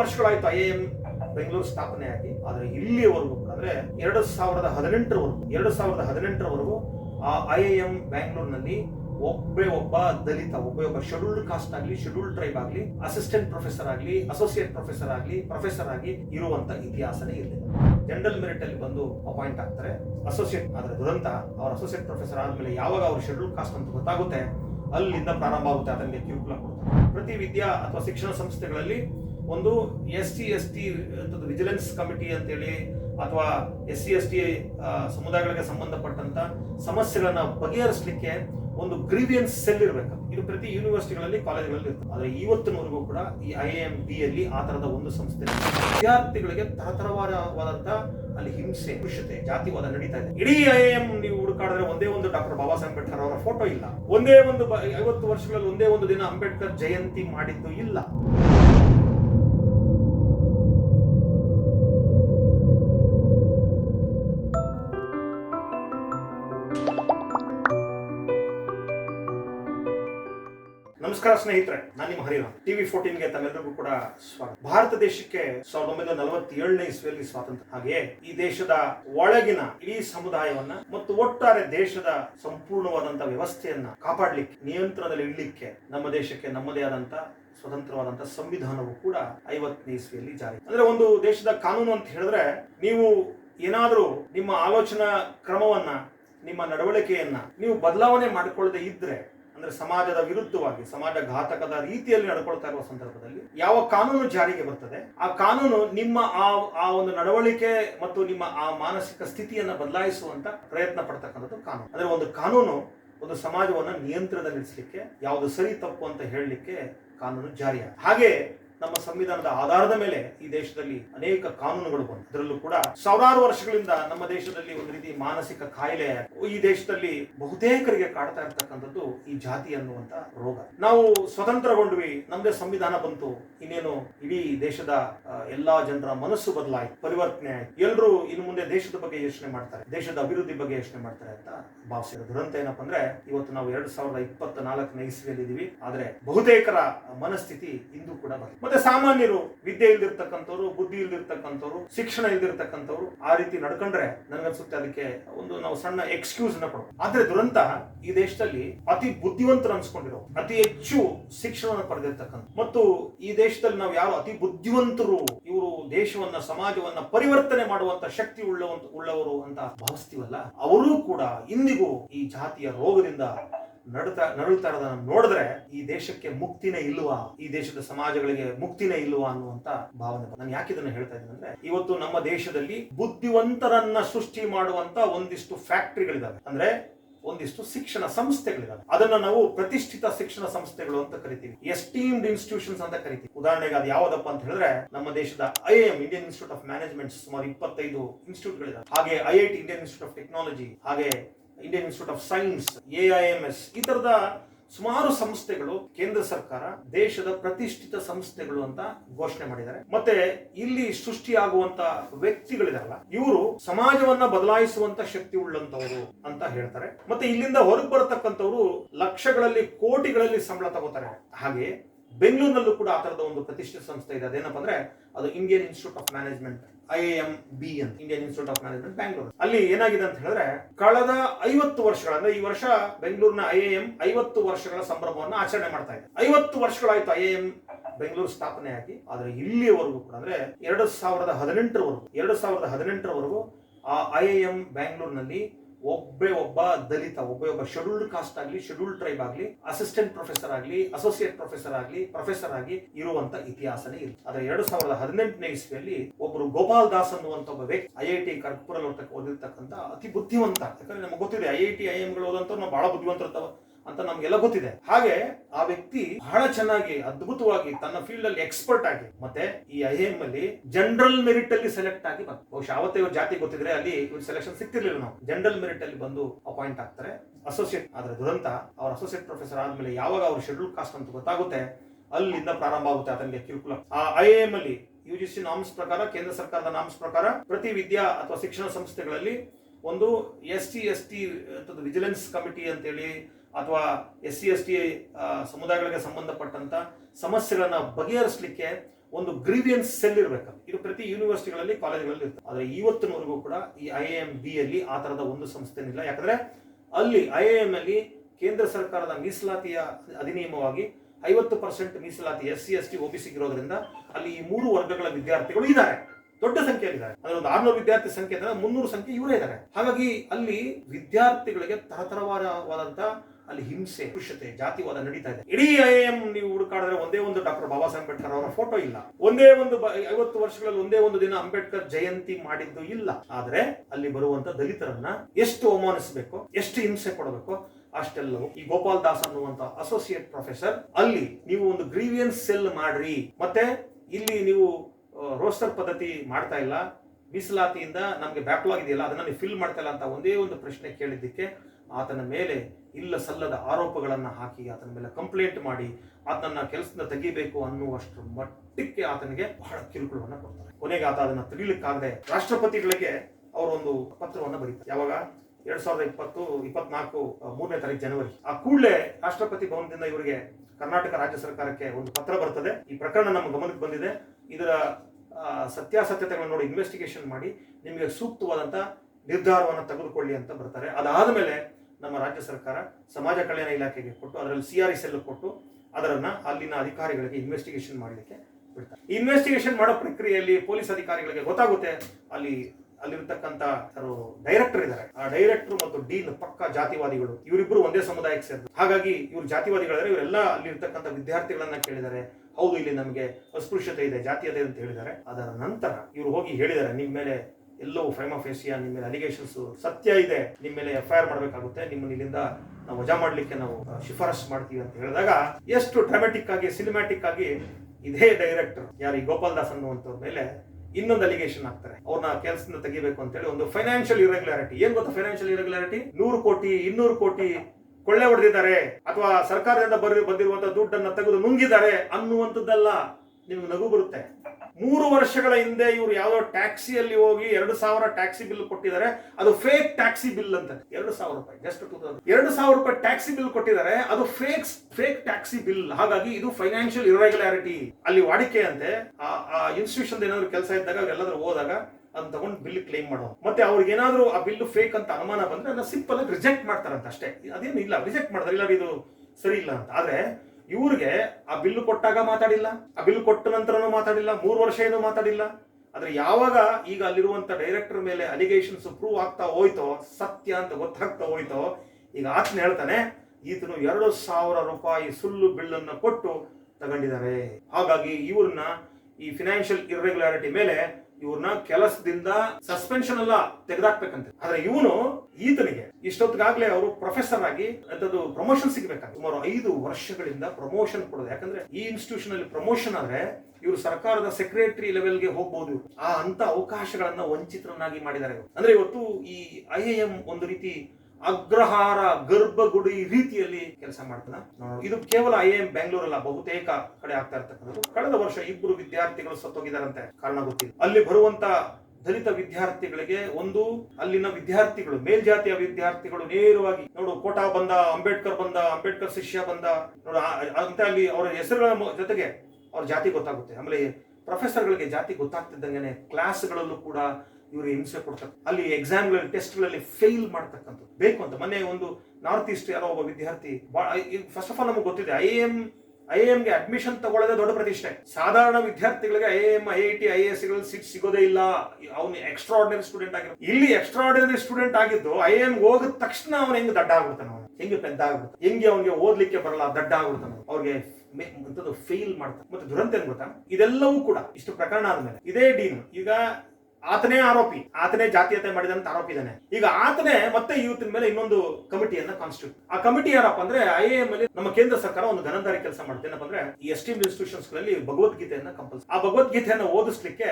ವರ್ಷಗಳಾಯ್ತು I M Bengaluru ಸ್ಥಾಪನೆ ಆಗಿ. ಆದರೆ ಇಲ್ಲಿಯವರೆಗೂ ಕೂಡ ಅಂದ್ರೆ ಎರಡು ಸಾವಿರದ ಹದಿನೆಂಟರವರೆಗೂ, ಎರಡು ಸಾವಿರದ ಹದಿನೆಂಟರವರೆಗೂ ಆ ಐ ಐ ಎಂ ಬ್ಯಾಂಗ್ಳೂರ್ನಲ್ಲಿ ಒಬ್ಬೇ ಒಬ್ಬ ದಲಿತ, ಒಬ್ಬೇ ಒಬ್ಬ ಶೆಡ್ಯೂಲ್ಡ್ ಕಾಸ್ಟ್ ಆಗಲಿ ಶೆಡ್ಯೂಲ್ಡ್ ಟ್ರೈಬ್ ಆಗಲಿ ಅಸಿಸ್ಟೆಂಟ್ ಪ್ರೊಫೆಸರ್ ಆಗಲಿ ಅಸೋಸಿಯೇಟ್ ಪ್ರೊಫೆಸರ್ ಆಗಲಿ ಪ್ರೊಫೆಸರ್ ಆಗಿ ಇರುವಂತ ಇತಿಹಾಸನೇ ಇರಲಿಲ್ಲ ಜನರಲ್ ಮೆರಿಟ್ ಅಲ್ಲಿ ಬಂದು ಅಪಾಯಿಂಟ್ ಆಗ್ತಾರೆ. ಅಸೋಸಿಯೇಟ್ ಆದರೆ ದುರಂತ, ಅವರ ಅಸೋಸಿಯೇಟ್ ಪ್ರೊಫೆಸರ್ ಆದ್ಮೇಲೆ ಯಾವಾಗ ಅವರು ಶೆಡ್ಯೂಲ್ ಕಾಸ್ಟ್ ಅಂತ ಗೊತ್ತಾಗುತ್ತೆ, ಅಲ್ಲಿಂದ ಪ್ರಾರಂಭ ಆಗುತ್ತೆ ಅದಕ್ಕೆ ಕಿರುಕುಳ ಪ್ರತಿ ವಿದ್ಯಾ ಅಥವಾ ಶಿಕ್ಷಣ ಸಂಸ್ಥೆಗಳಲ್ಲಿ ಒಂದು S T S T vigilance committee ಅಂತೇಳಿ ಅಥವಾ ಎಸ್ ಸಿ, ಎಸ್ ಟಿ ಸಮುದಾಯಗಳಿಗೆ ಸಂಬಂಧಪಟ್ಟಂತ ಸಮಸ್ಯೆಗಳನ್ನ ಬಗೆಹರಿಸಲಿಕ್ಕೆ ಒಂದು ಗ್ರೀವಿಯನ್ಸ್ ಸೆಲ್ ಇರಬೇಕು. ಇದು ಪ್ರತಿ ಯೂನಿವರ್ಸಿಟಿಗಳಲ್ಲಿ, ಕಾಲೇಜುಗಳಲ್ಲಿ ಇರ್ತದೆ. ಆದ್ರೆ ಇವತ್ತಿನವರೆಗೂ ಕೂಡ ಈ ಐ ಎಂ ಬಿ ಅಲ್ಲಿ ಆ ತರದ ಒಂದು ಸಂಸ್ಥೆ. ವಿದ್ಯಾರ್ಥಿಗಳಿಗೆ ತರತರವಾದಂತ ಅಲ್ಲಿ ಹಿಂಸೆ ಕೃಷತೆ ಜಾತಿವಾದ ನಡೀತಾ ಇದೆ. ಇಡೀ ಐ ಎಂ ನೀವು ಹುಡುಕಾಡಿದ್ರೆ ಒಂದೇ ಒಂದು ಡಾಕ್ಟರ್ ಬಾಬಾ ಸಾಹೇಬ್ ಅಂಬೇಡ್ಕರ್ ಅವರ ಫೋಟೋ ಇಲ್ಲ. ಒಂದೇ ಒಂದು ಐವತ್ತು ವರ್ಷಗಳಲ್ಲಿ ಒಂದೇ ಒಂದು ದಿನ ಅಂಬೇಡ್ಕರ್ ಜಯಂತಿ ಮಾಡಿದ್ದು ಇಲ್ಲ. ನಮಸ್ಕಾರ ಸ್ನೇಹಿತರೆ, ನಾನು ನಿಮ್ಮ ಹರಿರಾಮ್. ಟಿವಿ ಫೋರ್ಟೀನ್ಗೆ ತಮ್ಮೆಲ್ಲರಿಗೂ ಕೂಡ ಸ್ವಾಗತ. ಭಾರತ ದೇಶಕ್ಕೆ ಸಾವಿರದ ಒಂಬೈನೂರ ನಲವತ್ತೇಳನೇ ಇಸ್ವಿಯಲ್ಲಿ ಸ್ವಾತಂತ್ರ್ಯ. ಹಾಗೆಯೇ ಈ ದೇಶದ ಒಳಗಿನ ಇಡೀ ಸಮುದಾಯವನ್ನ ಮತ್ತು ಒಟ್ಟಾರೆ ದೇಶದ ಸಂಪೂರ್ಣವಾದಂತಹ ವ್ಯವಸ್ಥೆಯನ್ನ ಕಾಪಾಡಲಿಕ್ಕೆ, ನಿಯಂತ್ರಣದಲ್ಲಿ ಇಡಲಿಕ್ಕೆ ನಮ್ಮ ದೇಶಕ್ಕೆ ನಮ್ಮದೇ ಆದಂತ ಸ್ವತಂತ್ರವಾದಂತ ಸಂವಿಧಾನವು ಕೂಡ ಐವತ್ತನೇ ಇಸ್ವಿಯಲ್ಲಿ ಜಾರಿ. ಅಂದ್ರೆ ಒಂದು ದೇಶದ ಕಾನೂನು ಅಂತ ಹೇಳಿದ್ರೆ, ನೀವು ಏನಾದರೂ ನಿಮ್ಮ ಆಲೋಚನಾ ಕ್ರಮವನ್ನ, ನಿಮ್ಮ ನಡವಳಿಕೆಯನ್ನ ನೀವು ಬದಲಾವಣೆ ಮಾಡಿಕೊಳ್ಳದೆ ಇದ್ರೆ ಅಂದ್ರೆ ಸಮಾಜದ ವಿರುದ್ಧವಾಗಿ, ಸಮಾಜ ಘಾತಕದ ರೀತಿಯಲ್ಲಿ ನಡ್ಕೊಳ್ತಾ ಇರುವ ಸಂದರ್ಭದಲ್ಲಿ ಯಾವ ಕಾನೂನು ಜಾರಿಗೆ ಬರ್ತದೆ, ಆ ಕಾನೂನು ನಿಮ್ಮ ಆ ಆ ಒಂದು ನಡವಳಿಕೆ ಮತ್ತು ನಿಮ್ಮ ಆ ಮಾನಸಿಕ ಸ್ಥಿತಿಯನ್ನ ಬದಲಾಯಿಸುವಂತ ಪ್ರಯತ್ನ ಪಡ್ತಕ್ಕಂಥದ್ದು ಕಾನೂನು. ಅಂದರೆ ಒಂದು ಕಾನೂನು ಒಂದು ಸಮಾಜವನ್ನ ನಿಯಂತ್ರಣದಲ್ಲಿರಿಸಲಿಕ್ಕೆ, ಯಾವುದು ಸರಿ ತಪ್ಪು ಅಂತ ಹೇಳಲಿಕ್ಕೆ ಕಾನೂನು ಜಾರಿಯಾಗ ಹಾಗೆ ನಮ್ಮ ಸಂವಿಧಾನದ ಆಧಾರದ ಮೇಲೆ ಈ ದೇಶದಲ್ಲಿ ಅನೇಕ ಕಾನೂನುಗಳು ಬಂದು ಅದರಲ್ಲೂ ಕೂಡ ಸಾವಿರಾರು ವರ್ಷಗಳಿಂದ ನಮ್ಮ ದೇಶದಲ್ಲಿ ಒಂದು ರೀತಿ ಮಾನಸಿಕ ಕಾಯಿಲೆ ಈ ದೇಶದಲ್ಲಿ ಬಹುತೇಕರಿಗೆ ಕಾಡ್ತಾ ಇರತಕ್ಕಂಥದ್ದು ಈ ಜಾತಿ ಅನ್ನುವಂತ ರೋಗ. ನಾವು ಸ್ವತಂತ್ರಗೊಂಡ್ವಿ, ನಮ್ದೇ ಸಂವಿಧಾನ ಬಂತು, ಇನ್ನೇನು ಇಡೀ ದೇಶದ ಎಲ್ಲಾ ಜನರ ಮನಸ್ಸು ಬದಲಾಯಿತು, ಪರಿವರ್ತನೆ ಆಯ್ತು. ಎಲ್ಲರೂ ಇನ್ನು ಮುಂದೆ ದೇಶದ ಬಗ್ಗೆ ಯೋಚನೆ ಮಾಡ್ತಾರೆ, ದೇಶದ ಅಭಿವೃದ್ಧಿ ಬಗ್ಗೆ ಯೋಚನೆ ಮಾಡ್ತಾರೆ ಅಂತ ಭಾವಿಸಿದ ದುರಂತ ಏನಪ್ಪ ಅಂದ್ರೆ, ಇವತ್ತು ನಾವು ಎರಡ್ ಸಾವಿರದ ಇಪ್ಪತ್ತ ನಾಲ್ಕನೇ ಇಸ್ವಿಯಲ್ಲಿ ಇದೀವಿ ಆದ್ರೆ ಬಹುತೇಕರ ಮನಸ್ಥಿತಿ ಇಂದು ಕೂಡ ಬದಲು ಮತ್ತೆ ಸಾಮಾನ್ಯರು ವಿದ್ಯೆ ಇಲ್ದಿರ್ತಕ್ಕಂಥವ್ರು, ಬುದ್ಧಿ ಇಲ್ದಿರ್ತಕ್ಕಂಥವ್ರು, ಶಿಕ್ಷಣ ಇಲ್ದಿರ್ತಕ್ಕಂಥವ್ರು ಆ ರೀತಿ ನಡ್ಕೊಂಡ್ರೆ ನನಗನ್ಸುತ್ತೆ ಅದಕ್ಕೆ ಒಂದು ನಾವು ಸಣ್ಣ ಎಕ್ಸ್ಕ್ಯೂಸ್ನ ಕೊಡೋದು. ಆದ್ರೆ ದುರಂತ ಈ ದೇಶದಲ್ಲಿ ಅತಿ ಬುದ್ಧಿವಂತರು ಅನ್ಸ್ಕೊಂಡಿರೋ, ಅತಿ ಹೆಚ್ಚು ಶಿಕ್ಷಣವನ್ನು ಪಡೆದಿರ್ತಕ್ಕಂಥ. ಮತ್ತು ಈ ದೇಶದಲ್ಲಿ ನಾವು ಯಾರು ಅತಿ ಬುದ್ಧಿವಂತರು, ಇವರು ದೇಶವನ್ನ, ಸಮಾಜವನ್ನ ಪರಿವರ್ತನೆ ಮಾಡುವಂತ ಶಕ್ತಿ ಉಳ್ಳವಂತ, ಉಳ್ಳವರು ಅಂತ ಭಾವಿಸ್ತೀವಲ್ಲ, ಅವರೂ ಕೂಡ ಇಂದಿಗೂ ಈ ಜಾತಿಯ ರೋಗದಿಂದ ನಡ್ತಾ ನಡುತ್ತಾ ಇರೋದನ್ನ ನೋಡಿದ್ರೆ ಈ ದೇಶಕ್ಕೆ ಮುಕ್ತಿನೇ ಇಲ್ವಾ ಈ ದೇಶದ ಸಮಾಜಗಳಿಗೆ ಮುಕ್ತಿನೇ ಇಲ್ವಾ ಅನ್ನುವಂತ ಭಾವನೆ ನಾನು ಯಾಕೆ ಇದನ್ನ ಹೇಳ್ತಾ ಇದ್ದೀನಿ ಅಂದ್ರೆ, ಇವತ್ತು ನಮ್ಮ ದೇಶದಲ್ಲಿ ಬುದ್ಧಿವಂತರನ್ನ ಸೃಷ್ಟಿ ಮಾಡುವಂತ ಒಂದಿಷ್ಟು ಫ್ಯಾಕ್ಟ್ರಿಗಳಿದಾವೆ. ಅಂದ್ರೆ ಒಂದಿಷ್ಟು ಶಿಕ್ಷಣ ಸಂಸ್ಥೆಗಳಿದಾವೆ. ಅದನ್ನ ನಾವು ಪ್ರತಿಷ್ಠಿತ ಶಿಕ್ಷಣ ಸಂಸ್ಥೆಗಳು ಅಂತ ಕರಿತೀವಿ. ಎಸ್ಟೀಮ್ಡ್ ಇನ್ಸ್ಟಿಟ್ಯೂಷನ್ಸ್ ಅಂತ ಕರಿತೀವಿ. ಉದಾಹರಣೆಗೆ ಅದು ಯಾವ್ದಪ್ಪ ಅಂತ ಹೇಳಿದ್ರೆ, ನಮ್ಮ ದೇಶದ I M, Indian Institute of Management, ಸುಮಾರು ಇಪ್ಪತ್ತೈದು ಇನ್ಸ್ಟಿಟ್ಯೂಟ್ಗಳಿದಾವೆ. ಹಾಗೆ I I T, Indian Institute of Technology, ಹಾಗೆ Indian Institute of Science A I M S ಈ ತರದ ಸುಮಾರು ಸಂಸ್ಥೆಗಳು ಕೇಂದ್ರ ಸರ್ಕಾರ, ದೇಶದ ಪ್ರತಿಷ್ಠಿತ ಸಂಸ್ಥೆಗಳು ಅಂತ ಘೋಷಣೆ ಮಾಡಿದ್ದಾರೆ. ಮತ್ತೆ ಇಲ್ಲಿ ಸೃಷ್ಟಿಯಾಗುವಂತ ವ್ಯಕ್ತಿಗಳಿದಾರಲ್ಲ, ಇವರು ಸಮಾಜವನ್ನ ಬದಲಾಯಿಸುವಂತ ಶಕ್ತಿ ಉಳ್ಳಂತವರು ಅಂತ ಹೇಳ್ತಾರೆ. ಮತ್ತೆ ಇಲ್ಲಿಂದ ಹೊರಗೆ ಬರತಕ್ಕಂಥವ್ರು ಲಕ್ಷಗಳಲ್ಲಿ, ಕೋಟಿಗಳಲ್ಲಿ ಸಂಬಳ ತಗೋತಾರೆ. ಹಾಗೆ ಬೆಂಗಳೂರಿನಲ್ಲೂ ಕೂಡ ಆ ತರದ ಒಂದು ಪ್ರತಿಷ್ಠಿತ ಸಂಸ್ಥೆ ಇದೆ. ಅದೇನಪ್ಪ ಅಂದ್ರೆ ಅದು Indian Institute of Management I M B ಅಂತ Indian Institute of Management Bangalore ಅಲ್ಲಿ ಏನಾಗಿದೆ ಅಂತ ಹೇಳಿದ್ರೆ, ಕಳೆದ ಐವತ್ತು ವರ್ಷಗಳ ಅಂದ್ರೆ ಈ ವರ್ಷ ಬೆಂಗಳೂರಿನ ಐ ಎಂ ಐವತ್ತು ವರ್ಷಗಳ ಸಂಭ್ರಮವನ್ನು ಆಚರಣೆ ಮಾಡ್ತಾ ಇದೆ. ಐವತ್ತು ವರ್ಷಗಳಾಯ್ತು ಐ ಎಂ ಬೆಂಗಳೂರು ಸ್ಥಾಪನೆ ಆಗಿ, ಆದ್ರೆ ಇಲ್ಲಿಯವರೆಗೂ ಕೂಡ, ಅಂದ್ರೆ ಎರಡು ಸಾವಿರದ ಹದಿನೆಂಟರವರೆಗೂ, ಎರಡು ಸಾವಿರದ ಹದಿನೆಂಟರವರೆಗೂ ಆ ಐ ಎಂ ಒಬ್ಬೇ ಒಬ್ಬ ದಲಿತ, ಒಬ್ಬೇ ಒಬ್ಬ ಶೆಡ್ಯೂಲ್ಡ್ ಕಾಸ್ಟ್ ಆಗಲಿ ಶೆಡ್ಯೂಲ್ಡ್ ಟ್ರೈಬ್ ಆಗಲಿ ಅಸಿಸ್ಟೆಂಟ್ ಪ್ರೊಫೆಸರ್ ಆಗಲಿ ಅಸೋಸಿಯೇಟ್ ಪ್ರೊಫೆಸರ್ ಆಗಲಿ ಪ್ರೊಫೆಸರ್ ಆಗಿ ಇರುವಂತ ಇತಿಹಾಸನೇ ಇಲ್ಲ ಆದ್ರೆ ಎರಡು ಸಾವಿರದ ಹದಿನೆಂಟನೇ ಇಸ್ವಿಯಲ್ಲಿ ಒಬ್ಬರು ಗೋಪಾಲ್ ದಾಸ್ ಅನ್ನುವಂತ ಒಬ್ಬ ವ್ಯಕ್ತಿ ಐ ಐ ಟಿ ಕರ್ಪುರಲ್ಲಿ ಓದಿರ್ತಕ್ಕಂಥ ಅತಿ ಬುದ್ಧಿವಂತ. ಯಾಕಂದ್ರೆ ನಮಗೆ ಗೊತ್ತಿದೆ ಐ ಐ ಟಿ ಐ ಎಂಗಳು ಓದಂತ ನಾವು ಬಹಳ ಬುದ್ಧಿವಂತರು ಅಂತ ನಮ್ಗೆಲ್ಲ ಗೊತ್ತಿದೆ. ಹಾಗೆ ಆ ವ್ಯಕ್ತಿ ಬಹಳ ಚೆನ್ನಾಗಿ, ಅದ್ಭುತವಾಗಿ ತನ್ನ ಫೀಲ್ಡ್ ಅಲ್ಲಿ ಎಕ್ಸ್ಪರ್ಟ್ ಆಗಿ, ಮತ್ತೆ ಈ ಐ ಎಂ ಅಲ್ಲಿ ಜನರಲ್ ಮೆರಿಟ್ ಅಲ್ಲಿ ಸೆಲೆಕ್ಟ್ ಆಗಿ ಬಹುಶಃ ಅವತ್ತೇ ಇವ್ರ ಜಾತಿ ಗೊತ್ತಿದ್ರೆ ಅಲ್ಲಿ ಸೆಲೆಕ್ಷನ್ ಸಿಕ್ತಿರ್ಲಿಲ್ಲ ನಾವು. ಜನರಲ್ ಮೆರಿಟ್ ಅಲ್ಲಿ ಬಂದು ಅಪಾಯಿಂಟ್ ಆಗ್ತಾರೆ. ಅಸೋಸಿಯೇಟ್ ಆದ್ರೆ ದುರಂತ. ಅವ್ರ ಅಸೋಸಿಯೇಟ್ ಪ್ರೊಫೆಸರ್ ಆದ್ಮೇಲೆ ಯಾವಾಗ ಅವ್ರ ಶೆಡ್ಯೂಲ್ ಕಾಸ್ಟ್ ಅಂತ ಗೊತ್ತಾಗುತ್ತೆ, ಅಲ್ಲಿಂದ ಪ್ರಾರಂಭ ಆಗುತ್ತೆ ಆತನಿಗೆ ಕಿರುಕುಳ ಆ ಐ ಎಂ ಅಲ್ಲಿ ಯು ಜಿ ಸಿ ನಾಮ್ಸ್ ಪ್ರಕಾರ, ಕೇಂದ್ರ ಸರ್ಕಾರದ ನಾಮ್ಸ್ ಪ್ರಕಾರ ಪ್ರತಿ ವಿದ್ಯಾ ಅಥವಾ ಶಿಕ್ಷಣ ಸಂಸ್ಥೆಗಳಲ್ಲಿ ಒಂದು S T S T vigilance committee ಅಂತೇಳಿ ಅಥವಾ ಎಸ್ ಸಿ, ಎಸ್ ಟಿ ಸಮುದಾಯಗಳಿಗೆ ಸಂಬಂಧಪಟ್ಟಂತ ಸಮಸ್ಯೆಗಳನ್ನ ಬಗೆಹರಿಸಲಿಕ್ಕೆ ಒಂದು ಗ್ರೀವಿಯನ್ಸ್ ಸೆಲ್ ಇರಬೇಕು. ಇದು ಪ್ರತಿ ಯೂನಿವರ್ಸಿಟಿಗಳಲ್ಲಿ, ಕಾಲೇಜುಗಳಲ್ಲಿ ಇರ್ತದೆ. ಆದರೆ ಇವತ್ತಿನವರೆಗೂ ಕೂಡ ಈ ಐ ಎಂ ಬಿ ಅಲ್ಲಿ ಆ ತರದ ಒಂದು ಸಂಸ್ಥೆನಿಲ್ಲ. ಯಾಕಂದ್ರೆ ಅಲ್ಲಿ ಐ ಎಂ ಅಲ್ಲಿ ಕೇಂದ್ರ ಸರ್ಕಾರದ ಮೀಸಲಾತಿಯ ಅಧಿನಿಯಮವಾಗಿ ಐವತ್ತು ಪರ್ಸೆಂಟ್ ಮೀಸಲಾತಿ S C, S T OBC ಇರೋದ್ರಿಂದ ಅಲ್ಲಿ ಈ ಮೂರು ವರ್ಗಗಳ ವಿದ್ಯಾರ್ಥಿಗಳು ಇದ್ದಾರೆ. ದೊಡ್ಡ ಸಂಖ್ಯೆಯಲ್ಲಿದ್ದಾರೆ. ಅದರ ಒಂದು ಆರ್ನೂರು ವಿದ್ಯಾರ್ಥಿ ಸಂಖ್ಯೆ ಇದ್ದಾರೆ ಮುನ್ನೂರು ಸಂಖ್ಯೆ ಇವರೇ ಇದ್ದಾರೆ. ಹಾಗಾಗಿ ಅಲ್ಲಿ ವಿದ್ಯಾರ್ಥಿಗಳಿಗೆ ತರತರವಾದಂತ ಅಲ್ಲಿ ಹಿಂಸೆ ಪುಷ್ಯತೆ ಜಾತಿವಾದ ನಡೀತಾ ಇದೆ. ಇಡೀ ಐ ಎಂ ನೀವು ಹುಡುಕಾಡಿದ್ರೆ ಒಂದೇ ಒಂದು ಡಾಕ್ಟರ್ ಬಾಬಾ ಸಾಹೇಬ್ ಅಂಬೇಡ್ಕರ್ ಅವರ ಫೋಟೋ ಇಲ್ಲ. ಒಂದೇ ಒಂದು ಐವತ್ತು ವರ್ಷಗಳಲ್ಲಿ ಒಂದೇ ಒಂದು ದಿನ ಅಂಬೇಡ್ಕರ್ ಜಯಂತಿ ಮಾಡಿದ್ದು ಇಲ್ಲ. ಆದ್ರೆ ಅಲ್ಲಿ ಬರುವಂತ ದಲಿತರನ್ನ ಎಷ್ಟು ಅವಮಾನಿಸಬೇಕು, ಎಷ್ಟು ಹಿಂಸೆ ಕೊಡಬೇಕು, ಅಷ್ಟೆಲ್ಲವೂ ಈ ಗೋಪಾಲ್ ದಾಸ್ ಅನ್ನುವಂತ ಅಸೋಸಿಯೇಟ್ ಪ್ರೊಫೆಸರ್ ಅಲ್ಲಿ ನೀವು ಒಂದು ಗ್ರೀವಿಯನ್ಸ್ ಸೆಲ್ ಮಾಡ್ರಿ. ಮತ್ತೆ ಇಲ್ಲಿ ನೀವು ರೋಸ್ಟರ್ ಪದ್ಧತಿ ಮಾಡ್ತಾ ಇಲ್ಲ. ಮೀಸಲಾತಿಯಿಂದ ನಮಗೆ ಬ್ಯಾಕ್ಲಾಗ್ ಇದೆಯಲ್ಲ ಅದನ್ನ ನೀವು ಫಿಲ್ ಮಾಡ್ತಾ ಇಲ್ಲ ಅಂತ ಒಂದೇ ಒಂದು ಪ್ರಶ್ನೆ ಕೇಳಿದ್ದಕ್ಕೆ ಆತನ ಮೇಲೆ ಇಲ್ಲ ಸಲ್ಲದ ಆರೋಪಗಳನ್ನು ಹಾಕಿ ಆತನ ಮೇಲೆ ಕಂಪ್ಲೇಂಟ್ ಮಾಡಿ ಆತನನ್ನ ಕೆಲಸದಿಂದ ತೆಗಿಬೇಕು ಅನ್ನುವಷ್ಟು ಮಟ್ಟಕ್ಕೆ ಆತನಿಗೆ ಬಹಳ ಕಿರುಕುಳವನ್ನು ಕೊಡ್ತಾರೆ. ಕೊನೆಗೆ ಆತ ಅದನ್ನ ತೆಗಿಲಿಕ್ಕಾಗದೆ ರಾಷ್ಟ್ರಪತಿಗಳಿಗೆ ಅವರೊಂದು ಪತ್ರವನ್ನು ಬರೀತಾರೆ ಯಾವಾಗ? ಎರಡ್ ಸಾವಿರದ ಇಪ್ಪತ್ತು, ಇಪ್ಪತ್ನಾಲ್ಕು ಮೂರನೇ ತಾರೀಕು ಜನವರಿ. ಆ ಕೂಡಲೇ ರಾಷ್ಟ್ರಪತಿ ಭವನದಿಂದ ಇವರಿಗೆ ಕರ್ನಾಟಕ ರಾಜ್ಯ ಸರ್ಕಾರಕ್ಕೆ ಒಂದು ಪತ್ರ ಬರ್ತದೆ. ಈ ಪ್ರಕರಣ ನಮ್ಮ ಗಮನಕ್ಕೆ ಬಂದಿದೆ. ಇದರ ಸತ್ಯಾಸತ್ಯತೆಗಳನ್ನು ನೋಡಿ ಇನ್ವೆಸ್ಟಿಗೇಷನ್ ಮಾಡಿ ನಿಮಗೆ ಸೂಕ್ತವಾದಂತ ನಿರ್ಧಾರವನ್ನು ತೆಗೆದುಕೊಳ್ಳಿ ಅಂತ ಬರ್ತಾರೆ. ಅದಾದ ಮೇಲೆ ನಮ್ಮ ರಾಜ್ಯ ಸರ್ಕಾರ ಸಮಾಜ ಕಲ್ಯಾಣ ಇಲಾಖೆಗೆ ಕೊಟ್ಟು, ಅದರಲ್ಲಿ ಸಿ ಆರ್ ಎಸ್ ಎಲ್ ಕೊಟ್ಟು ಅದರನ್ನ ಅಲ್ಲಿನ ಅಧಿಕಾರಿಗಳಿಗೆ ಇನ್ವೆಸ್ಟಿಗೇಷನ್ ಮಾಡಲಿಕ್ಕೆ ಬಿಡ್ತಾರೆ. ಇನ್ವೆಸ್ಟಿಗೇಷನ್ ಮಾಡೋ ಪ್ರಕ್ರಿಯೆಯಲ್ಲಿ ಪೊಲೀಸ್ ಅಧಿಕಾರಿಗಳಿಗೆ ಗೊತ್ತಾಗುತ್ತೆ ಅಲ್ಲಿ, ಅಲ್ಲಿರ್ತಕ್ಕಂಥ ಡೈರೆಕ್ಟರ್ ಇದ್ದಾರೆ. ಆ ಡೈರೆಕ್ಟರ್ ಮತ್ತು ಡೀನ್ ಪಕ್ಕ ಜಾತಿವಾದಿಗಳು ಇವರಿಬ್ಬರು ಒಂದೇ ಸಮುದಾಯಕ್ಕೆ ಸೇರಿದ್ರು ಹಾಗಾಗಿ ಇವರು ಜಾತಿವಾದಿಗಳಾದ್ರೆ ಇವರೆಲ್ಲ ಅಲ್ಲಿರ್ತಕ್ಕಂಥ ವಿದ್ಯಾರ್ಥಿಗಳನ್ನ ಕೇಳಿದ್ದಾರೆ. ಹೌದು, ಇಲ್ಲಿ ನಮಗೆ ಅಸ್ಪೃಶ್ಯತೆ ಇದೆ ಜಾತಿಯತೆ ಅಂತ ಹೇಳಿದ್ದಾರೆ. ಅದರ ನಂತರ ಇವರು ಹೋಗಿ ಹೇಳಿದ್ದಾರೆ ನಿಮ್ಮ ಮೇಲೆ ಎಲ್ಲವೂ ಆಫ್ ಏಷಿಯಾ ನಿಮ್ಮ ಮೇಲೆ ಅಲಿಗೇಷನ್ಸ್ ಸತ್ಯ ಇದೆ, ನಿಮ್ಮ ಮೇಲೆ ಎಫ್ ಐ ಆರ್ ಮಾಡಬೇಕಾಗುತ್ತೆ, ನಿಮ್ಮನ್ನ ಇಲ್ಲಿಂದ ನಾವು ವಜಾ ಮಾಡ್ಲಿಕ್ಕೆ ನಾವು ಶಿಫಾರಸ್ ಮಾಡ್ತೀವಿ ಅಂತ ಹೇಳಿದಾಗ ಎಷ್ಟು ಡ್ರಾಮೆಟಿಕ್ ಆಗಿ ಸಿನಿಮ್ಯಾಟಿಕ್ ಆಗಿ ಇದೇ ಡೈರೆಕ್ಟರ್ ಯಾರು ಈ ಗೋಪಾಲ್ ದಾಸ್ ಅನ್ನುವಂಥವ್ರ ಮೇಲೆ ಇನ್ನೊಂದು ಅಲಿಗೇಷನ್ ಆಗ್ತಾರೆ ಅವ್ರನ್ನ ಕೆಲಸದಿಂದ ತೆಗಿಬೇಕು ಅಂತ ಹೇಳಿ ಒಂದು ಫೈನಾನ್ಷಿಯಲ್ ಇರೆಗ್ಯುಲಾರಿಟಿ ಏನ್ ಗೊತ್ತಾ ಫೈನಾನ್ಷಿಯಲ್ ಇರೆಗ್ಯುಲಾರಿಟಿ ನೂರು ಕೋಟಿ, ಇನ್ನೂರು ಕೋಟಿ ಕೊಳ್ಳೆ ಹೊಡೆದಿದ್ದಾರೆ ಅಥವಾ ಸರ್ಕಾರದಿಂದ ಬರ್ ಬಂದಿರುವಂತಹ ದುಡ್ಡನ್ನ ತೆಗೆದು ನುಂಗಿದ್ದಾರೆ ಅನ್ನುವಂಥದ್ದೆಲ್ಲ ನಿಮ್ಗೆ ನಗು ಬರುತ್ತೆ. ಮೂರು ವರ್ಷಗಳ ಹಿಂದೆ ಇವರು ಯಾವುದೋ ಟ್ಯಾಕ್ಸಿಯಲ್ಲಿ ಹೋಗಿ ಎರಡು ಸಾವಿರ ಟ್ಯಾಕ್ಸಿ ಬಿಲ್ ಕೊಟ್ಟಿದ್ದಾರೆ. ಅದು ಫೇಕ್ ಟ್ಯಾಕ್ಸಿ ಬಿಲ್ ಅಂತ. ಎರಡು ಸಾವಿರ ರೂಪಾಯಿ ಜಸ್ಟ್ ಟೂ ಎರಡು ಸಾವಿರ ರೂಪಾಯಿ ಟ್ಯಾಕ್ಸಿ ಬಿಲ್ ಕೊಟ್ಟಿದ್ದಾರೆ. ಅದು ಫೇಕ್ ಫೇಕ್ ಟ್ಯಾಕ್ಸಿ ಬಿಲ್. ಹಾಗಾಗಿ ಇದು ಫೈನಾನ್ಷಿಯಲ್ ಇರೆಗ್ಯುಲಾರಿಟಿ ಅಲ್ಲಿ ವಾಡಿಕೆ ಅಂತೆ, ಆ- ಆ ಇನ್ಸ್ಟಿಟ್ಯೂಷನ್ ಏನಾದ್ರು ಕೆಲಸ ಇದ್ದಾಗ ಅವ್ರೆಲ್ಲಾದ್ರೂ ಹೋದಾಗ ಅದನ್ನ ತಗೊಂಡು ಬಿಲ್ ಕ್ಲೇಮ್ ಮಾಡೋದು ಮತ್ತೆ ಅವ್ರಿಗೆ ಏನಾದ್ರು ಆ ಬಿಲ್ ಫೇಕ್ ಅಂತ ಅನುಮಾನ ಬಂದ್ರೆ ಅದನ್ನ ಸಿಂಪಲ್ ಆಗಿ ರಿಜೆಕ್ಟ್ ಮಾಡ್ತಾರಂತ ಅಷ್ಟೇ. ಅದೇನು ಇಲ್ಲ ರಿಜೆಕ್ಟ್ ಮಾಡ್ತಾರೆ. ಇಲ್ಲ ಇದು ಸರಿ ಇಲ್ಲ ಅಂತ. ಆದ್ರೆ ಇವ್ರಿಗೆ ಆ ಬಿಲ್ ಕೊಟ್ಟಾಗ ಮಾತಾಡಿಲ್ಲ, ಆ ಬಿಲ್ ಕೊಟ್ಟ ನಂತರನೂ ಮಾತಾಡಿಲ್ಲ, ಮೂರು ವರ್ಷ ಏನು ಮಾತಾಡಿಲ್ಲ. ಆದ್ರೆ ಯಾವಾಗ ಈಗ ಅಲ್ಲಿರುವಂತ ಡೈರೆಕ್ಟರ್ ಮೇಲೆ ಅಲಿಗೇಷನ್ಸ್ ಪ್ರೂವ್ ಆಗ್ತಾ ಹೋಯ್ತೋ, ಸತ್ಯ ಅಂತ ಗೊತ್ತಾಗ್ತಾ ಹೋಯ್ತೋ, ಈಗ ಆತನ ಹೇಳ್ತಾನೆ, ಈತನು ಎರಡು ಸಾವಿರ ರೂಪಾಯಿ ಸುಳ್ಳು ಬಿಲ್ ಅನ್ನ ಕೊಟ್ಟು ತಗೊಂಡಿದ್ದಾರೆ. ಹಾಗಾಗಿ ಇವ್ರನ್ನ ಈ ಫಿನಾನ್ಷಿಯಲ್ ಇರ್ರೆಗ್ಯುಲಾರಿಟಿ ಮೇಲೆ ಇವ್ರನ್ನ ಕೆಲಸದಿಂದ ಸಸ್ಪೆನ್ಷನ್ ಎಲ್ಲ ತೆಗೆದಾಕ್ಬೇಕಂತೆ ಆದ್ರೆ ಇವನು ಈತನಿಗೆ ಇಷ್ಟೊತ್ತಿಗಾಗ್ಲೇ ಅವರು ಪ್ರೊಫೆಸರ್ ಆಗಿ ಅಂತದ್ದು ಪ್ರಮೋಷನ್ ಸಿಗ್ಬೇಕಾಗುತ್ತೆ ಸುಮಾರು ಐದು ವರ್ಷಗಳಿಂದ ಪ್ರಮೋಷನ್ ಕೊಡೋದು ಯಾಕಂದ್ರೆ ಈ ಇನ್ಸ್ಟಿಟ್ಯೂಷನ್ ಅಲ್ಲಿ ಪ್ರಮೋಷನ್ ಆದ್ರೆ ಇವರು ಸರ್ಕಾರದ ಸೆಕ್ರೆಟರಿ ಲೆವೆಲ್ಗೆ ಹೋಗ್ಬೋದು. ಆ ಅಂತ ಅವಕಾಶಗಳನ್ನ ವಂಚಿತರನ್ನಾಗಿ ಮಾಡಿದ್ದಾರೆ. ಅಂದ್ರೆ ಇವತ್ತು ಈ ಐ ಎಂ ಒಂದು ರೀತಿ ಅಗ್ರಹಾರ ಗರ್ಭಗುಡಿ ರೀತಿಯಲ್ಲಿ ಕೆಲಸ ಮಾಡ್ತಾನೆ. ಇದು ಕೇವಲ ಐ ಎಂ ಬೆಂಗಳೂರಲ್ಲ ಬಹುತೇಕ ಕಡೆ ಆಗ್ತಾ ಇರ್ತಕ್ಕಂಥದ್ದು. ಕಳೆದ ವರ್ಷ ಇಬ್ಬರು ವಿದ್ಯಾರ್ಥಿಗಳು ಸತ್ತೋಗಿದಾರಂತೆ ಕಾರಣ ಗೊತ್ತಿಲ್ಲ. ಅಲ್ಲಿ ಬರುವಂತ ದಲಿತ ವಿದ್ಯಾರ್ಥಿಗಳಿಗೆ ಒಂದು, ಅಲ್ಲಿನ ವಿದ್ಯಾರ್ಥಿಗಳು, ಮೇಲ್ಜಾತಿಯ ವಿದ್ಯಾರ್ಥಿಗಳು ನೇರವಾಗಿ, ನೋಡು, ಕೋಟಾ ಬಂದ, ಅಂಬೇಡ್ಕರ್ ಬಂದ, ಅಂಬೇಡ್ಕರ್ ಶಿಷ್ಯ ಬಂದ, ನೋಡು ಅಂತ ಅಲ್ಲಿ ಅವರ ಹೆಸರುಗಳ ಜೊತೆಗೆ ಅವ್ರ ಜಾತಿ ಗೊತ್ತಾಗುತ್ತೆ. ಆಮೇಲೆ ಪ್ರೊಫೆಸರ್ಗಳಿಗೆ ಜಾತಿ ಗೊತ್ತಾಗ್ತಿದ್ದಂಗೆ ಕ್ಲಾಸ್ಗಳಲ್ಲೂ ಕೂಡ ಇವರು ಹಿಂಸೆ ಕೊಡ್ತಾರೆ. ಅಲ್ಲಿ ಎಕ್ಸಾಮ್ಗಳಲ್ಲಿ ಟೆಸ್ಟ್ಗಳಲ್ಲಿ ಫೇಲ್ ಮಾಡ್ತಕ್ಕಂಥದ್ದು. ಬೇಕು ಅಂತ. ಮೊನ್ನೆ ಒಂದು ನಾರ್ತ್ ಈಸ್ಟ್ ಯಾರೋ ಒಬ್ಬ ವಿದ್ಯಾರ್ಥಿ ಫಸ್ಟ್ ಆಫ್ ಆಲ್ ನಮಗೆ ಗೊತ್ತಿದೆ ಐ ಎಂ ಐ ಗೆ ಅಡ್ಮಿಷನ್ ತಗೊಳ್ಳೋದೇ ದೊಡ್ಡ ಪ್ರತಿಷ್ಠೆ. ಸಾಧಾರಣ ವಿದ್ಯಾರ್ಥಿಗಳಿಗೆ I M I I T I ಎಸ್ಗಳಲ್ಲಿ seat ಸಿಗೋದೇ ಇಲ್ಲ. ಅವನು ಎಕ್ಸ್ಟ್ರಾ ಆರ್ಡಿನರಿ ಸ್ಟೂಡೆಂಟ್ ಆಗಿರೋ ಇಲ್ಲಿ ಎಕ್ಸ್ಟ್ರಾ ಆರ್ಡಿನರಿ ಸ್ಟೂಡೆಂಟ್ ಆಗಿದ್ದು ಐ ಎಂ ಹೋಗಿದ ತಕ್ಷಣ ಅವನು ಹೆಂಗ್ ದಡ್ಡ ಆಗ್ಬಿಡ್ತಾನೆ ಅವನು? ಹೆಂಗೆ ಪೆದ್ದ ಆಗ್ಬಿಡ್ತಾನೆ? ಹೆಂಗೆ ಅವನಿಗೆ ಓದ್ಲಿಕ್ಕೆ ಬರಲ್ಲ, ದಡ್ಡ ಆಗ್ಬಿಡ್ತಾನೆ ಅವ್ರಿಗೆ ಫೇಲ್ ಮಾಡ್ತಾನೆ ಮತ್ತೆ ದುರಂತ ಏನ್ ಗೊತ್ತಾ? ಇದೆಲ್ಲವೂ ಕೂಡ ಇಷ್ಟು ಪ್ರಕರಣ ಆದ್ಮೇಲೆ. ಇದೇ ಡೀನ್ ಈಗ ಆತನೇ ಆರೋಪಿ, ಆತನೇ ಜಾತೀಯತೆ ಮಾಡಿದಂತ ಆರೋಪಿ ಇದಾನೆ ಈಗ ಆತನೇ ಮತ್ತೆ ಇವತ್ತಿನ ಮೇಲೆ ಇನ್ನೊಂದು ಕಮಿಟಿಯನ್ನ ಕಾನ್ಸ್ಟಿಟ್ಯೂಟ್ ಆ ಕಮಿಟಿ ಯಾರಪ್ಪ ಅಂದ್ರೆ ಐ ಅಲ್ಲಿ ನಮ್ಮ ಕೇಂದ್ರ ಸರ್ಕಾರ ಒಂದು ಘನದಾರಿ ಕೆಲಸ ಮಾಡುತ್ತೆ. ಏನಪ್ಪ ಅಂದ್ರೆ ಈ ಎಸ್ಟೀಮ್ ಇನ್ಸ್ಟಿಟ್ಯೂಷನ್ಸ್ಗಳಲ್ಲಿ ಭಗವದ್ಗೀತೆಯನ್ನ ಕಂಪಲ್ಸ್ ಆ ಭಗವದ್ಗೀತೆಯನ್ನ ಓದಿಸ್ಲಿಕ್ಕೆ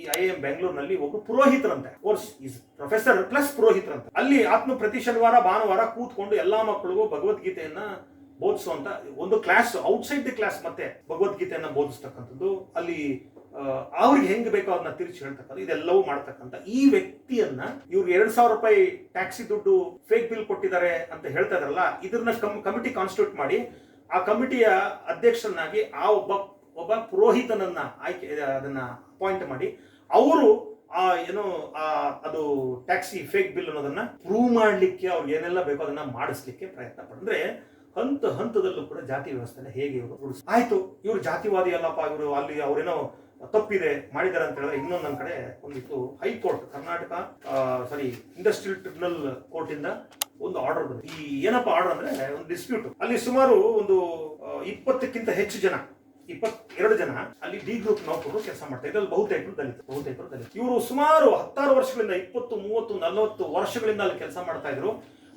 ಈ ಐ ಎಂ ಬೆಂಗಳೂರಿನಲ್ಲಿ ಒಬ್ಬ ಪುರೋಹಿತರಂತೆ. ಕೋರ್ಸ್ ಈಸ್ ಪ್ರೊಫೆಸರ್ ಪ್ಲಸ್ ಪುರೋಹಿತರಂತೆ. ಅಲ್ಲಿ ಆತ್ಮ ಪ್ರತಿ ಶನಿವಾರ, ಭಾನುವಾರ ಕೂತ್ಕೊಂಡು ಎಲ್ಲಾ ಮಕ್ಕಳಿಗೂ ಭಗವದ್ಗೀತೆಯನ್ನ ಬೋಧಿಸುವಂತ ಒಂದು ಕ್ಲಾಸ್ ಔಟ್ಸೈಡ್ ದಿ ಕ್ಲಾಸ್ ಮತ್ತೆ ಭಗವದ್ಗೀತೆಯನ್ನ ಬೋಧಿಸ್ತಕ್ಕಂಥದ್ದು. ಅಲ್ಲಿ ಅವ್ರಿಗೆ ಹೆಂಗ್ ಬೇಕೋ ಅದನ್ನ ತಿರುಚಿ ಹೇಳ್ತಕ್ಕಂಥ ಇದೆಲ್ಲವೂ ಮಾಡ್ತಕ್ಕಂಥ ಈ ವ್ಯಕ್ತಿಯನ್ನ ಇವ್ರು ಎರಡ್ ಸಾವಿರ ರೂಪಾಯಿ ಟ್ಯಾಕ್ಸಿ ದುಡ್ಡು ಫೇಕ್ ಬಿಲ್ ಕೊಟ್ಟಿದ್ದಾರೆ ಅಂತ ಹೇಳ್ತಾ ಇದನ್ನ ಕಮಿಟಿ ಕಾನ್ಸ್ಟಿಟ್ಯೂಟ್ ಮಾಡಿ ಆ ಕಮಿಟಿಯ ಅಧ್ಯಕ್ಷನಾಗಿ ಆ ಒಬ್ಬ ಒಬ್ಬ ಪುರೋಹಿತನನ್ನ ಆಯ್ಕೆ ಅದನ್ನ ಅಪಾಯಿಂಟ್ ಮಾಡಿ ಅವರು ಆ ಏನು, ಆ, ಅದು ಟ್ಯಾಕ್ಸಿ ಫೇಕ್ ಬಿಲ್ ಅನ್ನೋದನ್ನ ಪ್ರೂವ್ ಮಾಡ್ಲಿಕ್ಕೆ ಅವ್ರಿಗೆ ಏನೆಲ್ಲ ಬೇಕೋ ಅದನ್ನ ಮಾಡಿಸ್ಲಿಕ್ಕೆ ಪ್ರಯತ್ನ ಪಡ್ರೆ ಹಂತ ಹಂತದಲ್ಲೂ ಕೂಡ ಜಾತಿ ವ್ಯವಸ್ಥೆನ ಹೇಗೆ ಇವರು ಆಯ್ತು, ಇವರು ಜಾತಿವಾದಿ ಅಲ್ಲಪ್ಪ ಇವರು ಅಲ್ಲಿ ಅವರೇನೋ ತಪ್ಪಿದೆ ಮಾಡಿದ್ದಾರೆ ಅಂತ ಹೇಳಿದ್ರೆ ಇನ್ನೊಂದು ಕಡೆ ಒಂದಿತ್ತು high court, Karnataka sorry industrial tribunal court ಇಂದ ಒಂದು ಆರ್ಡರ್ ಬಂದಿದೆ. ಈ ಏನಪ್ಪ ಆರ್ಡರ್ ಅಂದ್ರೆ ಒಂದು ಡಿಸ್ಪ್ಯೂಟ್ ಅಲ್ಲಿ ಸುಮಾರು ಒಂದು ಇಪ್ಪತ್ತಕ್ಕಿಂತ ಹೆಚ್ಚು ಜನ, ಇಪ್ಪತ್ತೆರಡು ಜನ ಅಲ್ಲಿ ಡಿ ಗ್ರೂಪ್ ನೌಕರರು ಕೆಲಸ ಮಾಡ್ತಾರೆ ಇದ್ರಲ್ಲಿ ಬಹುತೇಕರು ದಲಿತ ಬಹುತೇಕರು ದಲಿತ ಇವರು ಸುಮಾರು ಹತ್ತಾರು ವರ್ಷಗಳಿಂದ, ಇಪ್ಪತ್ತು, ಮೂವತ್ತು, ನಲವತ್ತು ವರ್ಷಗಳಿಂದ ಅಲ್ಲಿ ಕೆಲಸ ಮಾಡ್ತಾ ಇದ್ರು.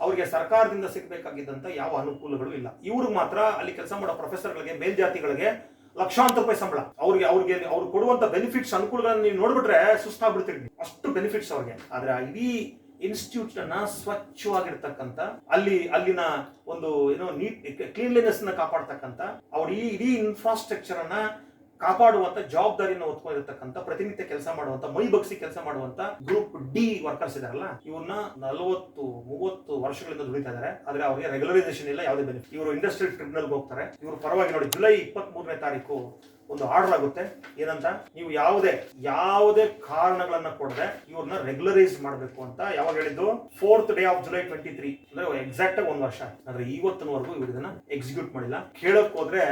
ಅವರಿಗೆ ಸರ್ಕಾರದಿಂದ ಸಿಗಬೇಕಾಗಿದ್ದಂತ ಯಾವ ಅನುಕೂಲಗಳು ಇಲ್ಲ. ಇವ್ರಿಗೆ ಮಾತ್ರ ಅಲ್ಲಿ ಕೆಲಸ ಮಾಡೋ ಪ್ರೊಫೆಸರ್ಗಳಿಗೆ ಮೇಲ್ಜಾತಿಗಳಿಗೆ ಲಕ್ಷಾಂತರ ರೂಪಾಯಿ ಸಂಬಳ. ಅವ್ರಿಗೆ ಅವ್ರಿಗೆ, ಅವ್ರು ಕೊಡುವಂತ ಬೆನಿಫಿಟ್ಸ್ ಅನುಕೂಲಗಳನ್ನ ನೀವು ನೋಡ್ಬಿಟ್ರೆ ಸುಸ್ತಾಗ್ಬಿಡ್ತೀರಿ ಬಿಡ್ತೀರಿ ಅಷ್ಟು ಬೆನಿಫಿಟ್ಸ್ ಅವ್ರಿಗೆ. ಆದ್ರೆ ಇಡೀ ಇನ್ಸ್ಟಿಟ್ಯೂಟ್ ಅನ್ನ ಸ್ವಚ್ಛವಾಗಿರ್ತಕ್ಕಂಥ, ಅಲ್ಲಿ, ಅಲ್ಲಿನ ಒಂದು, ಏನೋ ನೀಟ್ ಕ್ಲೀನ್ಲಿನೆಸ್ನ ಅವ್ರ ಈ, ಇಡೀ ಇನ್ಫ್ರಾಸ್ಟ್ರಕ್ಚರ್ ಅನ್ನ ಕಾಪಾಡುವಂತ ಜವಾಬ್ದಾರಿಯನ್ನು ಹೊತ್ಕೊಂಡಿರ್ತಕ್ಕಂಥ, ಪ್ರತಿನಿತ್ಯ ಕೆಲಸ ಮಾಡುವಂತ, ಮೈ ಬಗ್ಸಿ ಕೆಲಸ ಮಾಡುವಂತ ಗ್ರೂಪ್ ಡಿ ವರ್ಕರ್ಸ್ ಇದಾರಲ್ಲ, ಇವ್ರನ್ನ ನಲವತ್ತು, ಮೂವತ್ತು ವರ್ಷಗಳಿಂದ ದುಡಿತಾ ಇದಾರೆ. ಆದ್ರೆ ಅವರಿಗೆ ರೆಗ್ಯುಲರೈಸೇಷನ್ ಇಲ್ಲ, ಯಾವುದೇ ಬೆನಿಫಿಟ್ ಇವರು ಇಂಡಸ್ಟ್ರಿಯಲ್ ಟ್ರಿಬ್ಯುನಲ್ ಹೋಗ್ತಾರೆ. ಇವರು ಪರವಾಗಿ ನೋಡಿ, ಜುಲೈ ಇಪ್ಪತ್ತ್ ಮೂರನೇ ತಾರೀಕು ಒಂದು ಆರ್ಡರ್ ಆಗುತ್ತೆ. ಏನಂತ? ನೀವು ಯಾವುದೇ ಯಾವುದೇ ಕಾರಣಗಳನ್ನ ಕೊಡದೆ ಇವ್ರನ್ನ ರೆಗ್ಯುಲರೈಸ್ ಮಾಡಬೇಕು ಅಂತ ಯಾವಾಗ ಹೇಳಿದ್ದು? Fourth day of July twenty three ಅಂದ್ರೆ ಎಕ್ಸಾಕ್ಟ್ ಆಗಿ ಒಂದು ವರ್ಷ. ಆದ್ರೆ ಇವತ್ತಿನವರೆಗೂ ಇವ್ರು ಇದನ್ನ ಎಕ್ಸಿಕ್ಯೂಟ್ ಮಾಡಿಲ್ಲ. ಕೇಳಕ್ ಹೋದ್ರೆ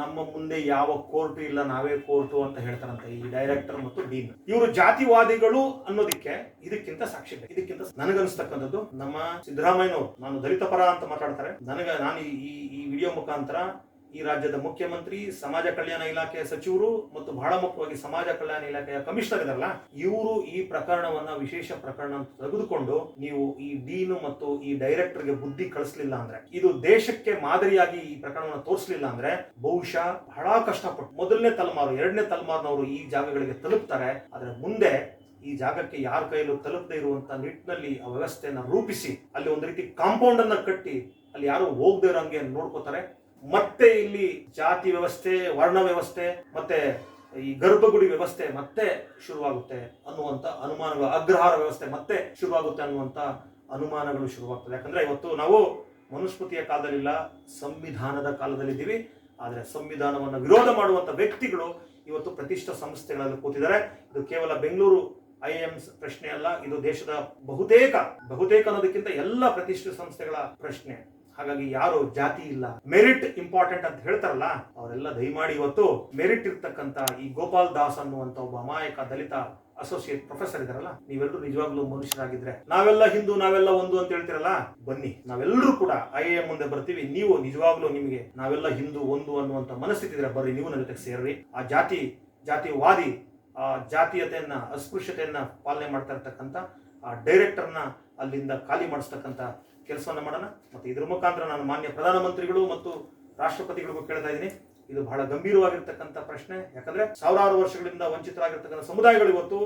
ನಮ್ಮ ಮುಂದೆ ಯಾವ ಕೋರ್ಟ್ ಇಲ್ಲ, ನಾವೇ ಕೋರ್ಟು ಅಂತ ಹೇಳ್ತಾರಂತೆ ಈ ಡೈರೆಕ್ಟರ್ ಮತ್ತು ಡೀನ್ ಇವರು ಜಾತಿವಾದಿಗಳು ಅನ್ನೋದಕ್ಕೆ ಇದಕ್ಕಿಂತ ಸಾಕ್ಷಿ. ಇದಕ್ಕಿಂತ ನನಗನ್ಸ್ತಕ್ಕಂಥದ್ದು ನಮ್ಮ ಸಿದ್ದರಾಮಯ್ಯನವರು. ನಾನು ದಲಿತ ಪರ ಅಂತ ಮಾತಾಡ್ತಾರೆ. ನನಗ ನಾನು ಈ ಈ ವಿಡಿಯೋ ಮುಖಾಂತರ ಈ ರಾಜ್ಯದ ಮುಖ್ಯಮಂತ್ರಿ, ಸಮಾಜ ಕಲ್ಯಾಣ ಇಲಾಖೆಯ ಸಚಿವರು ಮತ್ತು ಬಹಳ ಮುಖ್ಯವಾಗಿ ಸಮಾಜ ಕಲ್ಯಾಣ ಇಲಾಖೆಯ ಕಮಿಷನರ್ ಇದಾರಲ್ಲ ಇವರು ಈ ಪ್ರಕರಣವನ್ನ ವಿಶೇಷ ಪ್ರಕರಣ ತೆಗೆದುಕೊಂಡು ನೀವು ಈ ಡೀನು ಮತ್ತು ಈ ಡೈರೆಕ್ಟರ್ಗೆ ಬುದ್ಧಿ ಕಳಿಸ್ಲಿಲ್ಲ ಅಂದ್ರೆ, ಇದು ದೇಶಕ್ಕೆ ಮಾದರಿಯಾಗಿ ಈ ಪ್ರಕರಣವನ್ನು ತೋರಿಸಲಿಲ್ಲ ಅಂದ್ರೆ ಬಹುಶಃ ಬಹಳ ಕಷ್ಟಪಟ್ಟು, ಮೊದಲನೇ ತಲೆಮಾರು, ಎರಡನೇ ತಲೆಮಾರಿನವರು ಈ ಜಾಗಗಳಿಗೆ ತಲುಪ್ತಾರೆ, ಆದ್ರೆ ಮುಂದೆ ಈ ಜಾಗಕ್ಕೆ ಯಾರ ಕೈಯಲ್ಲೂ ತಲುಪದೇ ಇರುವಂತ ನಿಟ್ಟಿನಲ್ಲಿ ಆ ವ್ಯವಸ್ಥೆಯನ್ನು ರೂಪಿಸಿ, ಅಲ್ಲಿ ಒಂದು ರೀತಿ ಕಾಂಪೌಂಡ್ ಅನ್ನ ಕಟ್ಟಿ, ಅಲ್ಲಿ ಯಾರು ಹೋಗದೇ ಇರೋಂಗೆ ನೋಡ್ಕೋತಾರೆ. ಮತ್ತೆ ಇಲ್ಲಿ ಜಾತಿ ವ್ಯವಸ್ಥೆ, ವರ್ಣ ವ್ಯವಸ್ಥೆ, ಮತ್ತೆ ಈ ಗರ್ಭಗುಡಿ ವ್ಯವಸ್ಥೆ ಮತ್ತೆ ಶುರುವಾಗುತ್ತೆ ಅನ್ನುವಂತ ಅನುಮಾನಗಳು, ಅಗ್ರಹಾರ ವ್ಯವಸ್ಥೆ ಮತ್ತೆ ಶುರುವಾಗುತ್ತೆ ಅನ್ನುವಂತ ಅನುಮಾನಗಳು ಶುರುವಾಗ್ತದೆ. ಯಾಕಂದ್ರೆ ಇವತ್ತು ನಾವು ಮನುಸ್ಮೃತಿಯ ಕಾಲದಲ್ಲಿಲ್ಲ, ಸಂವಿಧಾನದ ಕಾಲದಲ್ಲಿದ್ದೀವಿ. ಆದರೆ ಸಂವಿಧಾನವನ್ನು ವಿರೋಧ ಮಾಡುವಂತ ವ್ಯಕ್ತಿಗಳು ಇವತ್ತು ಪ್ರತಿಷ್ಠ ಸಂಸ್ಥೆಗಳಲ್ಲಿ ಕೂತಿದ್ದಾರೆ. ಇದು ಕೇವಲ ಬೆಂಗಳೂರು ಐ ಎಂ ಪ್ರಶ್ನೆ ಅಲ್ಲ, ಇದು ದೇಶದ ಬಹುತೇಕ ಬಹುತೇಕ ಅನ್ನೋದಕ್ಕಿಂತ ಎಲ್ಲ ಪ್ರತಿಷ್ಠಿತ ಸಂಸ್ಥೆಗಳ ಪ್ರಶ್ನೆ. ಹಾಗಾಗಿ ಯಾರು ಜಾತಿ ಇಲ್ಲ ಮೆರಿಟ್ ಇಂಪಾರ್ಟೆಂಟ್ ಅಂತ ಹೇಳ್ತಾರಲ್ಲ, ಅವರೆಲ್ಲ ದಯಮಾಡಿ ಇವತ್ತು ಮೆರಿಟ್ ಇರ್ತಕ್ಕಂತ ಈ ಗೋಪಾಲ್ ದಾಸ್ ಅನ್ನುವಂತ ಒಬ್ಬ ಅಮಾಯಕ ದಲಿತ ಅಸೋಸಿಯೇಟ್ ಪ್ರೊಫೆಸರ್ ಇದಾರಲ್ಲ ನೀವೆಲ್ಲರೂ ನಿಜವಾಗ್ಲೂ ಮನುಷ್ಯರಾಗಿದ್ರೆ. ನಾವೆಲ್ಲ ಹಿಂದೂ, ನಾವೆಲ್ಲ ಒಂದು ಅಂತ ಹೇಳ್ತಿರಲ್ಲ, ಬನ್ನಿ, ನಾವೆಲ್ಲರೂ ಕೂಡ ಐ ಎ ಮುಂದೆ ಬರ್ತೀವಿ, ನೀವು ನಿಜವಾಗ್ಲೂ ನಿಮಗೆ ನಾವೆಲ್ಲ ಹಿಂದೂ, ಒಂದು ಅನ್ನುವಂತ ಮನಸ್ಥಿತಿದ್ರೆ ಬರ್ರಿ, ನೀವು ನನ್ನ ಜೊತೆಗೆ ಸೇರ್ರಿ. ಆ ಜಾತಿ, ಜಾತಿವಾದಿ, ಆ ಜಾತೀಯತೆಯನ್ನ, ಅಸ್ಪೃಶ್ಯತೆಯನ್ನ ಪಾಲನೆ ಮಾಡ್ತಾ ಇರ್ತಕ್ಕಂಥ ಆ ಡೈರೆಕ್ಟರ್ನ ಅಲ್ಲಿಂದ ಖಾಲಿ ಮಾಡಿಸ್ತಕ್ಕಂಥ ಕೆಲಸವನ್ನ ಮಾಡೋಣ ಮತ್ತು ಇದ್ರ ಮುಖಾಂತರ ನಾನು ಮಾನ್ಯ ಪ್ರಧಾನಮಂತ್ರಿಗಳು ಮತ್ತು ರಾಷ್ಟ್ರಪತಿಗಳಿಗೂ ಕೇಳ್ತಾ ಇದ್ದೀನಿ. ಇದು ಬಹಳ ಗಂಭೀರವಾಗಿರ್ತಕ್ಕಂಥ ಪ್ರಶ್ನೆ. ಯಾಕಂದ್ರೆ ಸಾವಿರಾರು ವರ್ಷಗಳಿಂದ ವಂಚಿತರಾಗಿರ್ತಕ್ಕಂಥ ಸಮುದಾಯಗಳು ಇವತ್ತು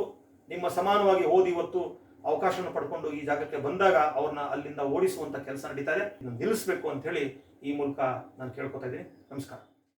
ನಿಮ್ಮ ಸಮಾನವಾಗಿ ಓದಿ ಇವತ್ತು ಅವಕಾಶವನ್ನು ಪಡ್ಕೊಂಡು ಈ ಜಾಗಕ್ಕೆ ಬಂದಾಗ ಅವ್ರನ್ನ ಅಲ್ಲಿಂದ ಓಡಿಸುವಂತ ಕೆಲಸ ನಡೀತಾ ಇದೆ. ನಿಲ್ಲಿಸಬೇಕು ಅಂತ ಹೇಳಿ ಈ ಮೂಲಕ ನಾನು ಕೇಳ್ಕೊತಾ ಇದ್ದೀನಿ. ನಮಸ್ಕಾರ.